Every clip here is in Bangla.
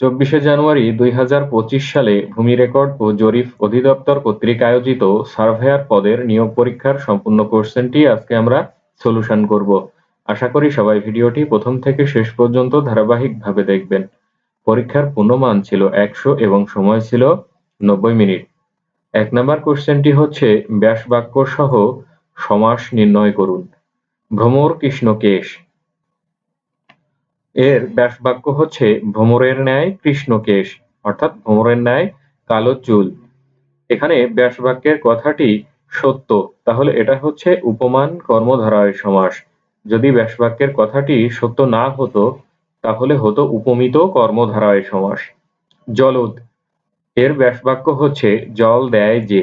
চব্বিশে জানুয়ারি দুই হাজার পঁচিশ সালে ভূমি রেকর্ড ও জরিপ অধিদপ্তর কর্তৃক আয়োজিত সার্ভেয়ার পদের নিয়োগ পরীক্ষার সম্পূর্ণ কোশ্চেনটি আজকে আমরা সলিউশন করব। আশা করি সবাই ভিডিওটি প্রথম থেকে শেষ পর্যন্ত ধারাবাহিকভাবে দেখবেন। পরীক্ষার পূর্ণমান ছিল একশো এবং সময় ছিল নব্বই মিনিট। এক নম্বর কোশ্চেনটি হচ্ছে ব্যাস বাক্য সহ সমাস নির্ণয় করুন। ভ্রমর কৃষ্ণকেশ এর ব্যাসবাক্য হচ্ছে ভ্রমরের ন্যায় কৃষ্ণকেশ, অর্থাৎ ভ্রমরের ন্যায় কালো চুল। এখানে ব্যাসবাক্যের কথাটি সত্য। তাহলে এটা হচ্ছে উপমান কর্মধারায় সমাস। যদি ব্যাসবাক্যের কথাটি সত্য না হতো, তাহলে হতো উপমিত কর্মধারায় সমাস। জলদ। এর ব্যাসবাক্য হচ্ছে জল দেয় যে।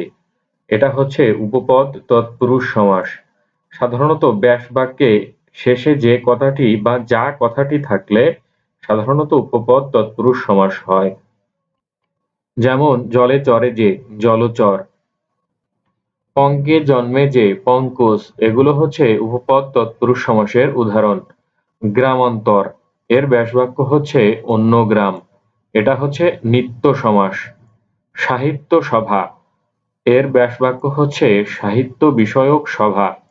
এটা হচ্ছে উপপদ তৎপুরুষ সমাস। সাধারণত ব্যাসবাক্যে শেষে যে কথাটি বা যা কথাটি থাকলে সাধারণত উপপদ তৎপুরুষ সমাস হয়। যেমন, জলে চরে যে, জলচর। পঙ্কে জন্মে যে, পঙ্কজ, এগুলো হচ্ছে উপপদ তৎপুরুষ সমাসের উদাহরণ। গ্রামান্তর, এর ব্যাসবাক্য হচ্ছে অন্য গ্রাম। এটা হচ্ছে নিত্য সমাস। সাহিত্য সভা, এর ব্যাসবাক্য হচ্ছে সাহিত্য বিষয়ক সভা।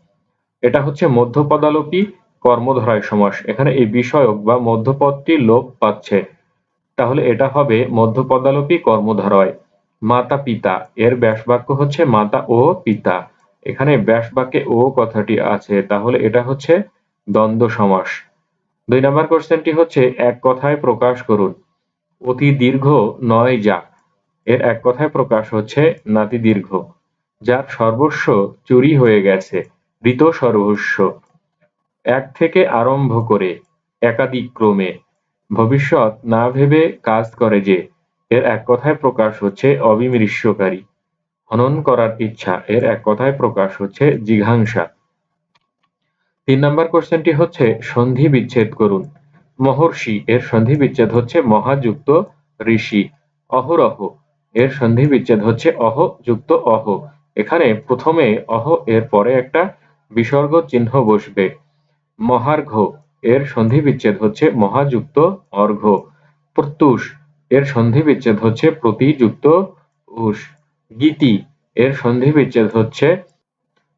এটা হচ্ছে মধ্যপদালোপী কর্মধারয় সমাস। এখানে এই বিষয়ক বা মধ্যপদটি লোপ পাচ্ছে। তাহলে এটা হবে মধ্যপদালোপী কর্মধারয় মাতা পিতা। এর ব্যাসবাক্য হচ্ছে মাতা ও পিতা। এখানে ব্যাসবাক্যে ও কথাটি আছে। তাহলে এটা হচ্ছে দ্বন্দ্ব সমাস। দুই নম্বর কোশ্চেনটি হচ্ছে, এক কথায় প্রকাশ করুন। অতি দীর্ঘ নয় যা এর এক কথায় প্রকাশ হচ্ছে নাতি দীর্ঘ, যার সর্বস্ব চুরি হয়ে গেছে। ঋত সর্বস্ব। এক থেকে আরম্ভ করে একাধিক ক্রমে ভবিষ্যৎ না ভেবে কাজ করে যে, এর এক কথায় প্রকাশ হচ্ছে অবিমৃষ্যকারী হনন করার ইচ্ছা, এর এক কথায় প্রকাশ হচ্ছে জিঘাংসা। তিন নম্বর কোশ্চেনটি হচ্ছে, সন্ধি বিচ্ছেদ করুন। মহর্ষি, এর সন্ধি বিচ্ছেদ হচ্ছে মহাযুক্ত ঋষি। অহরহ, এর সন্ধি বিচ্ছেদ হচ্ছে অহ, যুক্ত অহ। এখানে প্রথমে অহ, এর পরে একটা বিসর্গ চিহ্ন বসবে। মহার্ঘ, এর সন্ধি বিচ্ছেদ হচ্ছে মহাযুক্ত অর্ঘ। প্রত্যুষ, এর সন্ধি বিচ্ছেদ হচ্ছে প্রতিযুক্ত উষ। গীতি, এর সন্ধি বিচ্ছেদ হচ্ছে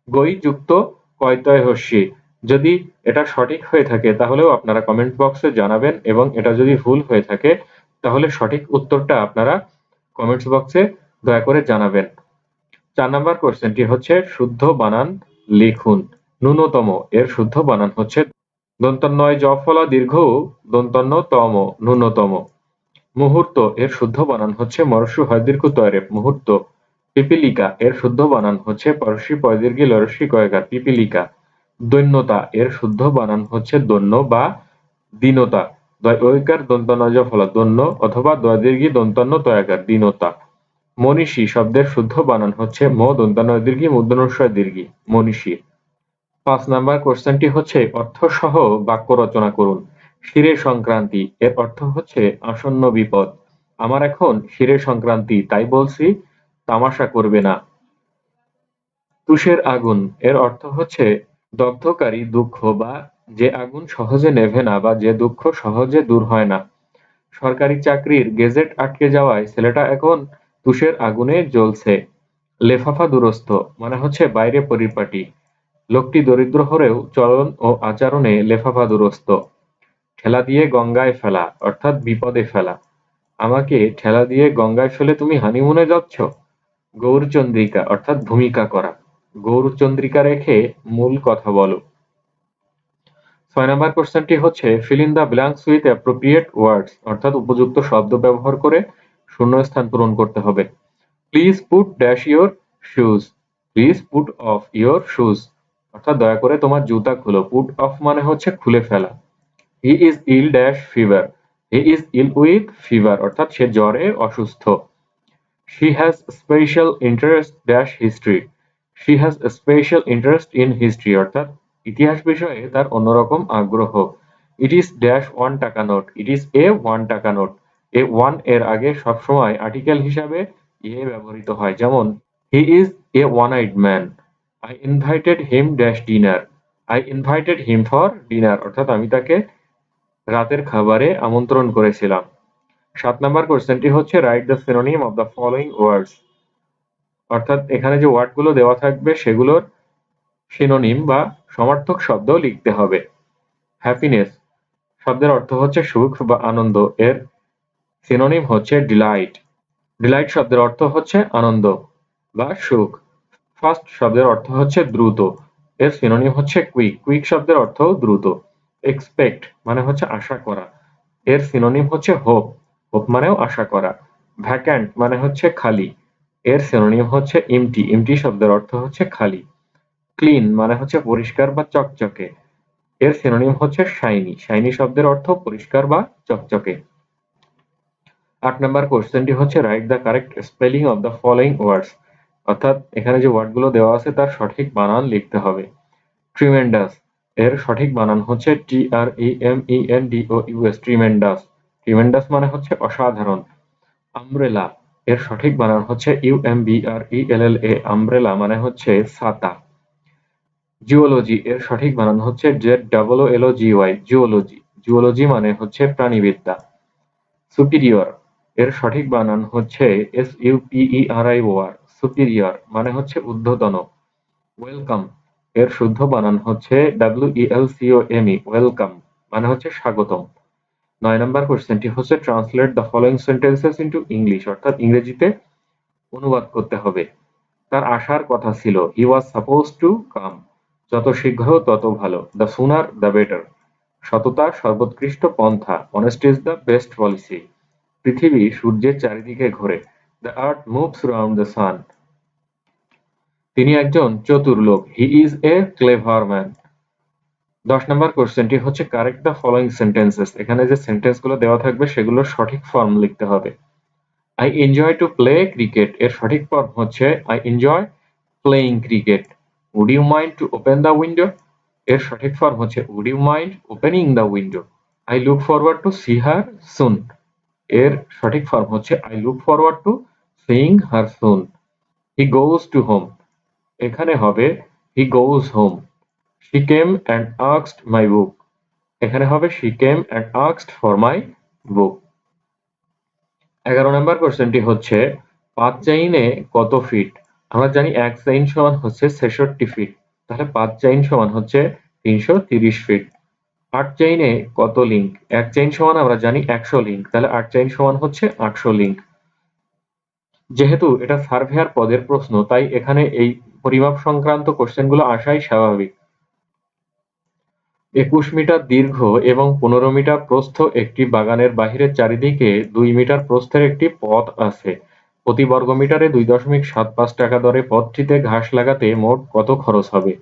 গৈযুক্ত কয়তয় হস্যি যদি এটা সঠিক হয়ে থাকে, তাহলেও আপনারা কমেন্ট বক্সে জানাবেন এবং এটা যদি ভুল হয়ে থাকে, তাহলে সঠিক উত্তরটা আপনারা কমেন্টস বক্সে দয়া করে জানাবেন। চার নাম্বার কোশ্চেনটি হচ্ছে, শুদ্ধ বানান লিখুন। ন্যূনতম, এর শুদ্ধ বানান হচ্ছে দন্তন্নয় জ ফলা দীর্ঘ দন্তন্য তম ন্যূনতম। মুহূর্ত, এর শুদ্ধ বানান হচ্ছে মরস্যু হয় দীর্ঘ তয়রে মুহূর্ত। পিপিলিকা, এর শুদ্ধ বানান হচ্ছে পরশি পয়দীর্ঘি লরস্যি কয়কার পিপিলিকা। দৈন্যতা, এর শুদ্ধ বানান হচ্ছে দন্য বা দীনতা। ঐকার দন্তনজ জফলা দন্য অথবা দীর্ঘি দন্তন্য তয়াকার দীনতা। মনীষী শব্দের শুদ্ধ বানান হচ্ছে ম দন্তানয় দীর্ঘি মুদ্রণস্বয় দীর্ঘি, মনীষী। পাঁচ নাম্বার কোশ্চেনটি হচ্ছে অর্থ সহ বাক্য রচনা করুন। শিরে সংক্রান্তি, এর অর্থ হচ্ছে আসন্ন বিপদ। আমার এখন শিরে সংক্রান্তি, তাই বলছি, তামাশা করবে না। তুষের আগুন, এর অর্থ হচ্ছে দগ্ধকারী দুঃখ বা যে আগুন সহজে নেভে না বা যে দুঃখ সহজে দূর হয় না। সরকারি চাকরির গেজেট আটকে যাওয়ায় ছেলেটা এখন তুষের আগুনে জ্বলছে। লেফাফা দুরস্থ মানে হচ্ছে বাইরে পরিপাটি। লোকটি দরিদ্র হলেও চলন ও আচরণে লেফাফা দুরস্ত ঠেলা দিয়ে গঙ্গায় ফেলা, অর্থাৎ বিপদে ফেলা। আমাকে ঠেলা দিয়ে গঙ্গায় ফেলে তুমি হানিমুনে যাচ্ছ? গৌরচন্দ্রিকা অর্থাৎ ভূমিকা করা। গৌরচন্দ্রিকা রেখে মূল কথা বলো। ছয় নম্বর কোশ্চেনটি হচ্ছে fill in the blanks with appropriate words অর্থাৎ উপযুক্ত শব্দ ব্যবহার করে শূন্যস্থান পূরণ করতে হবে। Please put dash your shoes please put off your shoes অর্থাৎ দয়া করে তোমার জুতা খুলো। পুট অফ মানে হচ্ছে খুলে ফেলা। He is ill dash fever he is ill with fever অর্থাৎ সে জ্বরে অসুস্থ। She has special interest dash history she has special interest in history অর্থাৎ ইতিহাস বিষয়ে তার অন্যরকম আগ্রহ। ইট ইজ ড্যাশ ওয়ান টাকা note. It is a one টাকা নোট। এ ওয়ানের আগে সবসময় আর্টিকেল হিসাবে এ ব্যবহৃত হয়। যেমন he is a one eyed man I invited him dash dinner I invited him for dinner অর্থাৎ আমি তাকে রাতের খাবারে আমন্ত্রণ করেছিলাম। সাত নাম্বার কোশ্চেনটি হচ্ছে write the synonym of the following words অর্থাৎ এখানে যে ওয়ার্ডগুলো দেওয়া থাকবে, সেগুলোর সিনোনিম বা সমার্থক শব্দ লিখতে হবে। হ্যাপিনেস শব্দের অর্থ হচ্ছে সুখ বা আনন্দ। এর সিনোনিম হচ্ছে ডিলাইট ডিলাইট শব্দের অর্থ হচ্ছে আনন্দ বা সুখ। ফাস্ট শব্দের অর্থ হচ্ছে দ্রুত। এর সিনোনিম হচ্ছে কুইক কুইক শব্দের অর্থ দ্রুত। এক্সপেক্ট মানে হচ্ছে আশা করা। এর সিনোনিম হচ্ছে হোপ হোপ মানেও আশা করা। ভ্যাক্যান্ট মানে হচ্ছে খালি। এর সিনোনিম হচ্ছে ইমটি ইমটি শব্দের অর্থ হচ্ছে খালি। ক্লিন মানে হচ্ছে পরিষ্কার বা চকচকে। এর সিনোনিম হচ্ছে শাইনি শাইনি শব্দের অর্থ পরিষ্কার বা চকচকে। আট নম্বর কোশ্চেনটি হচ্ছে write the correct spelling of the following words অর্থাৎ এখানে যে ওয়ার্ডগুলো দেওয়া আছে, তার সঠিক বানান লিখতে হবে। ট্রিমেন্ডাস এর সঠিক বানান হচ্ছে T R E M E N D O U S tremendous tremendous মানে হচ্ছে অসাধারণ। আমব্রেলা এর সঠিক বানান হচ্ছে U M B R E L L A umbrella মানে হচ্ছে ছাতা জিওলজি এর সঠিক বানান হচ্ছে Z double L O G Y zoology zoology মানে হচ্ছে প্রাণীবিদ্যা। সুপিরিয়র এর সঠিক বানান হচ্ছে S U P E R I O R superior মানে হচ্ছে ঊর্ধ্বতন। ওয়েলকাম এর শুদ্ধ বানান হচ্ছে W E L C O M E welcome মানে হচ্ছে স্বাগতম। নয় নম্বর কোশ্চেনটি হচ্ছে translate the following sentences into English অর্থাৎ ইংরেজিতে অনুবাদ করতে হবে। তার আসার কথা ছিল হি ওয়াজ সাপোজ টু কাম যত শীঘ্র তত ভালো দ্য সুনার দ্য বেটার সততা, সর্বোৎকৃষ্ট পন্থা honest is the best policy পৃথিবী সূর্যের চারিদিকে ঘোরে। The earth moves round the sun তিনি একজন চতুর লোক। He is a clever man দশ নম্বর কোশ্চেনটি হচ্ছে কারেক্ট দ্য ফলোইং সেন্টেন্সেস এখানে যে সেন্টেন্সগুলো দেওয়া থাকবে, সেগুলোর সঠিক ফর্ম লিখতে হবে। I enjoy to play cricket এর সঠিক ফর্ম হচ্ছে I enjoy playing cricket would you mind to open the window এর সঠিক ফর্ম হচ্ছে would you mind opening the window I look forward to see her soon এর সঠিক ফর্ম হচ্ছে I look forward to seeing her soon he goes to home এখানে হবে he goes home she came and আক্সড my book এখানে হবে শি কেম অ্যান্ড আক্সড ফর মাই বুক এগারো নম্বর কোশ্চেনটি হচ্ছে, পাঁচ চাইনে কত ফিট আমরা জানি এক চাইন সমান হচ্ছে ছেষট্টি ফিট তাহলে পাঁচ চাইন সমান হচ্ছে তিনশো তিরিশ ফিট আট চেইনে কত লিঙ্ক এক চেইন সমান আমরা জানি একশো লিঙ্ক তাহলে আট চেইন সমান হচ্ছে আটশো লিঙ্ক যেহেতু এটা সার্ভেয়ার পদের প্রশ্ন, তাই এখানে এই পরিমাপ সংক্রান্ত কোশ্চেনগুলো আসাই স্বাভাবিক। একুশ মিটার দীর্ঘ এবং পনেরো মিটার প্রস্থ একটি বাগানের বাহিরের চারিদিকে দুই মিটার প্রস্থের একটি পথ আছে। প্রতি বর্গমিটারে দুই দশমিক সাত পাঁচ টাকা দরে পথটিতে ঘাস লাগাতে মোট কত খরচ হবে?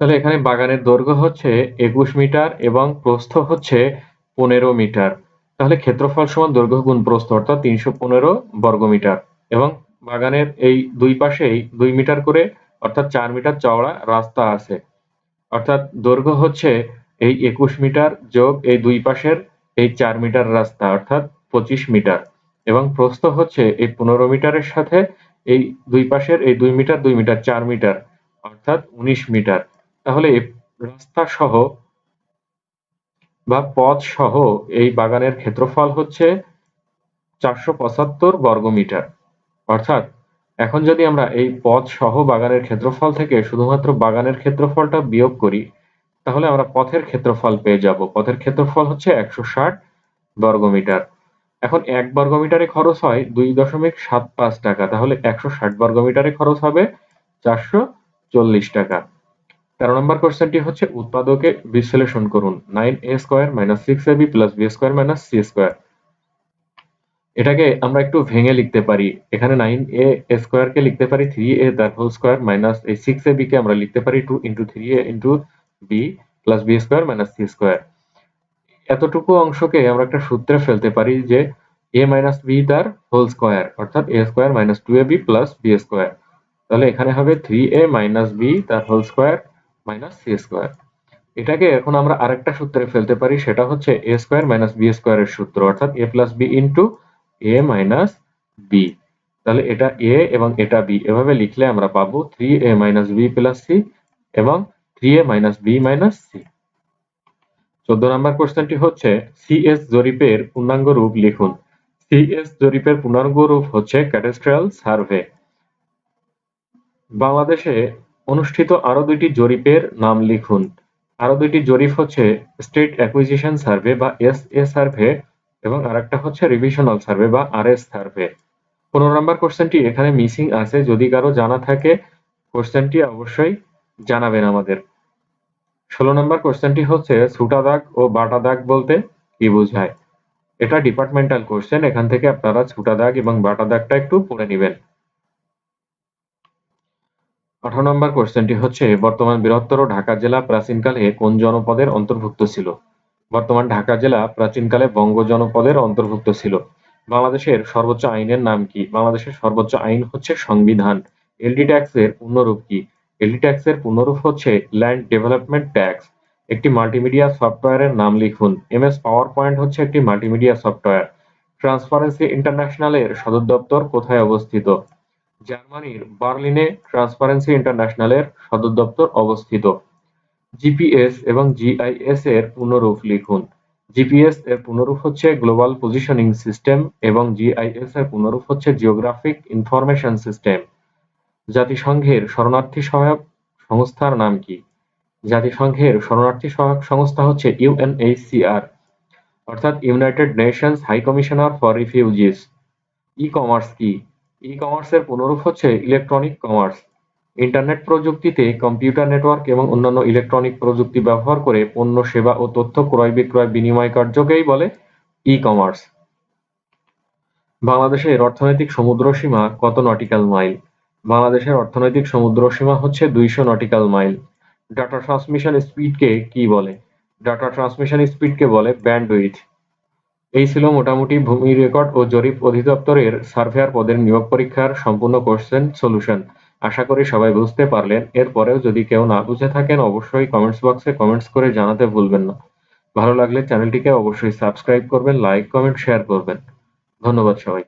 তাহলে এখানে বাগানের দৈর্ঘ্য হচ্ছে একুশ মিটার এবং প্রস্থ হচ্ছে পনেরো মিটার। তাহলে ক্ষেত্রফল সমান দৈর্ঘ্য গুণ প্রস্থ, অর্থাৎ তিনশো পনেরো বর্গমিটার এবং বাগানের এই দুই পাশেই দুই মিটার করে, অর্থাৎ চার মিটার চওড়া রাস্তা আছে। অর্থাৎ দৈর্ঘ্য হচ্ছে এই একুশ মিটার যোগ এই দুই পাশের এই চার মিটার রাস্তা, অর্থাৎ পঁচিশ মিটার। এবং প্রস্থ হচ্ছে এই পনেরো মিটারের সাথে এই দুই পাশের এই দুই মিটার দুই মিটার, চার মিটার, অর্থাৎ উনিশ মিটার। তাহলে রাস্তা সহ বা পথ সহ এই বাগানের ক্ষেত্রফল হচ্ছে চারশো পঁচাত্তর বর্গমিটার অর্থাৎ এখন যদি আমরা এই পথ সহ বাগানের ক্ষেত্রফল থেকে শুধুমাত্র বাগানের ক্ষেত্রফলটা বিয়োগ করি, তাহলে আমরা পথের ক্ষেত্রফল পেয়ে যাব। পথের ক্ষেত্রফল হচ্ছে একশো ষাট বর্গমিটার এখন এক বর্গমিটারে খরচ হয় দুই দশমিক সাত পাঁচ টাকা, তাহলে একশো ষাট বর্গমিটারে খরচ হবে চারশো চল্লিশ টাকা। তেরো নম্বর কোশ্চেনটি হচ্ছে উৎপাদকে বিশ্লেষণ করুন। Nine A square minus six A B plus B square minus C square. এটাকে আমরা একটু ভেঙে লিখতে পারি। এখানে নাইন এ স্কোয়ারকে লিখতে পারি, থ্রি এ তার হোল স্কোয়ার মাইনাস এই সিক্স এ বি কে আমরা লিখতে পারি two into three A into B plus B square minus C square. এতটুকু অংশকে আমরা একটা সূত্রে ফেলতে পারি যে এ মাইনাস বি তার হোল স্কোয়ার, অর্থাৎ A square minus two A B plus B square. তাহলে এখানে হবে থ্রি এ মাইনাস বি তার whole square minus C square এটাকে এখন আমরা আরেকটা সূত্রে ফেলতে পারি, সেটা হচ্ছে এ স্কোয়ার মাইনাস বি স্কোয়ারের সূত্র, অর্থাৎ A plus B into A minus B তাহলে এটা এ এবং এটা বি এভাবে লিখলে আমরা পাবো three A minus B plus C এবং three A minus B minus C চোদ্দ নম্বর কোশ্চেনটি হচ্ছে সিএস জরিপের পূর্ণাঙ্গ রূপ লিখুন। সিএস জরিপের পূর্ণাঙ্গ রূপ হচ্ছে ক্যাডাস্ট্রিয়াল সার্ভে বাংলাদেশে অনুষ্ঠিত আরও দুইটি জরিপের নাম লিখুন। আরও দুইটি জরিপ হচ্ছে স্টেট অ্যাকুইজিশন সার্ভে বা এস এ সার্ভে এবং আরেকটা হচ্ছে রিভিশনাল সার্ভে বা আর এস সার্ভে। পনেরো নম্বর কোশ্চেনটি এখানে মিসিং আছে। যদি কারও জানা থাকে, কোশ্চেনটি অবশ্যই জানাবেন আমাদের। ষোলো নম্বর কোশ্চেনটি হচ্ছে, ছুটা দাগ ও বাটা দাগ বলতে কি বোঝায়? এটা ডিপার্টমেন্টাল কোশ্চেন এখান থেকে আপনারা ছুটা দাগ এবং বাটা দাগটা একটু পড়ে নেবেন। আঠারো নম্বর কোশ্চেনটি হচ্ছে, বর্তমান বৃহত্তর ঢাকা জেলা প্রাচীনকালে কোন জনপদের অন্তর্ভুক্ত ছিল? বর্তমান ঢাকা জেলা প্রাচীনকালে বঙ্গ জনপদের অন্তর্ভুক্ত ছিল। বাংলাদেশের সর্বোচ্চ আইনের নাম কি? বাংলাদেশের সর্বোচ্চ আইন হচ্ছে সংবিধান। এলডি ট্যাক্সের পূর্ণরূপ কি? এলডি ট্যাক্সের পূর্ণরূপ হচ্ছে ল্যান্ড ডেভেলপমেন্ট ট্যাক্স। একটি মাল্টিমিডিয়া সফটওয়্যারের নাম লিখুন। এমএস পাওয়ার পয়েন্ট হচ্ছে একটি মাল্টিমিডিয়া সফটওয়্যার। ট্রান্সপারেন্সি ইন্টারন্যাশনালের সদর দপ্তর কোথায় অবস্থিত? জার্মানির বার্লিনে ট্রান্সপারেন্সি ইন্টারন্যাশনালের সদর দপ্তর অবস্থিত। জিপিএস এবং জিআইএস এর পূর্ণরূপ লিখুন। জিপিএস এর পূর্ণরূপ হচ্ছে গ্লোবাল পজিশনিং সিস্টেম এবং জিআইএস এর পূর্ণরূপ হচ্ছে জিওগ্রাফিক ইনফরমেশন সিস্টেম জাতিসংঘের শরণার্থী সহায়ক সংস্থার নাম কি? জাতিসংঘের শরণার্থী সহায়ক সংস্থা হচ্ছে ইউএনএইচসিআর, অর্থাৎ United Nations high commissioner for refugees E commerce কি? ই কমার্সের পুনরূপ হচ্ছে ইলেকট্রনিক কমার্স ইন্টারনেট প্রযুক্তিতে কম্পিউটার নেটওয়ার্ক এবং অন্যান্য ইলেকট্রনিক প্রযুক্তি ব্যবহার করে পণ্য, সেবা ও তথ্য ক্রয় বিক্রয় বিনিময় কার্যকেই বলে ই কমার্স বাংলাদেশের অর্থনৈতিক সমুদ্র সীমা কত নটিক্যাল মাইল বাংলাদেশের অর্থনৈতিক সমুদ্র সীমা হচ্ছে দুইশো নটিক্যাল মাইল ডাটা ট্রান্সমিশন স্পিডকে কি বলে? ডাটা ট্রান্সমিশন স্পিডকে বলে ব্যান্ডউইথ এই ছিল মোটামুটি ভূমি রেকর্ড ও জরিপ অধিদপ্তরের সার্ভেয়ার পদের নিয়োগ পরীক্ষার সম্পূর্ণ কোশ্চেন সলিউশন। আশা করি সবাই বুঝতে পারলেন। এরপরেও যদি কেউ না বুঝে থাকেন, অবশ্যই কমেন্টস বক্সে কমেন্টস করে জানাতে ভুলবেন না। ভালো লাগলে চ্যানেলটিকে অবশ্যই সাবস্ক্রাইব করবেন, লাইক, কমেন্ট, শেয়ার করবেন। ধন্যবাদ সবাইকে।